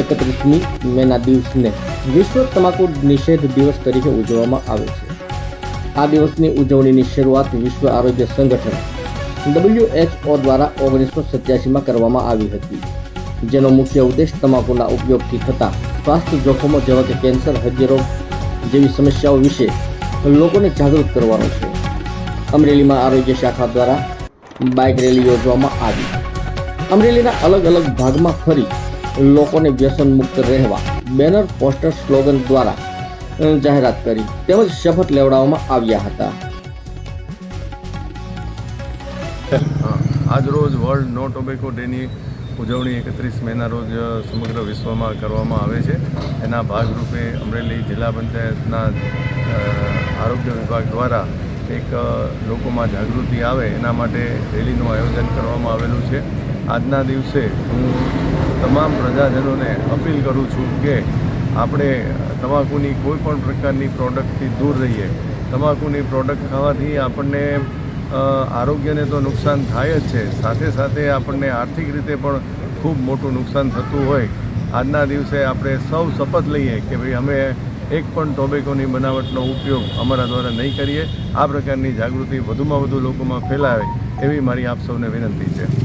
એકત્રીસમી મેના દિવસને વિશ્વ તમાકુ નિષેધ દિવસ તરીકે ઉજવવામાં આવે છે. આ દિવસની ઉજવણીની શરૂઆત વિશ્વ આરોગ્ય સંગઠન ડબલ્યુએચઓ દ્વારા ઓગણીસો સત્યાસીમાં કરવામાં આવી હતી. જેનો મુખ્ય ઉદ્દેશ તમાકુના ઉપયોગથી થતા સ્વાસ્થ્ય જોખમો જેવા કે કેન્સર, હૃદયરોગ જેવી સમસ્યાઓ વિશે લોકોને જાગૃત કરવાનો છે. અમરેલીમાં આરોગ્ય શાખા દ્વારા બાઇક રેલી યોજવામાં આવી. અમરેલીના અલગ અલગ ભાગમાં ફરી લોકોને વ્યસન મુક્ત રહેવા બેનર પોસ્ટર સ્લોગન દ્વારા જાહેરાત કરી. તેમજ શપથ લેવડાવવામાં આવ્યા હતા. આજરોજ વર્લ્ડ નો ટોબેકો ડેની ઉજવણી એકત્રીસ મેના રોજ સમગ્ર વિશ્વમાં કરવામાં આવે છે. એના ભાગરૂપે અમરેલી જિલ્લા પંચાયતના આરોગ્ય વિભાગ દ્વારા એક લોકોમાં જાગૃતિ આવે એના માટે રેલીનું આયોજન કરવામાં આવેલું છે. આજના દિવસે હું તમામ પ્રજાજનોને અપીલ કરું છું કે આપણે તમાકુની કોઈ પણ પ્રકારની પ્રોડક્ટથી દૂર રહીએ. તમાકુની પ્રોડક્ટ ખાવાથી આપણને આરોગ્યને તો નુકસાન થાય જ છે. સાથે સાથે આપણને આર્થિક રીતે પણ ખૂબ મોટું નુકસાન થતું હોય. આજના દિવસે આપણે સૌ શપથ લઈએ કે ભાઈ અમે એક પણ ટોબેકોની બનાવટનો ઉપયોગ અમારા દ્વારા નહીં કરીએ. આ પ્રકારની જાગૃતિ વધુમાં વધુ લોકોમાં ફેલાવે એવી મારી આપ સૌને વિનંતી છે.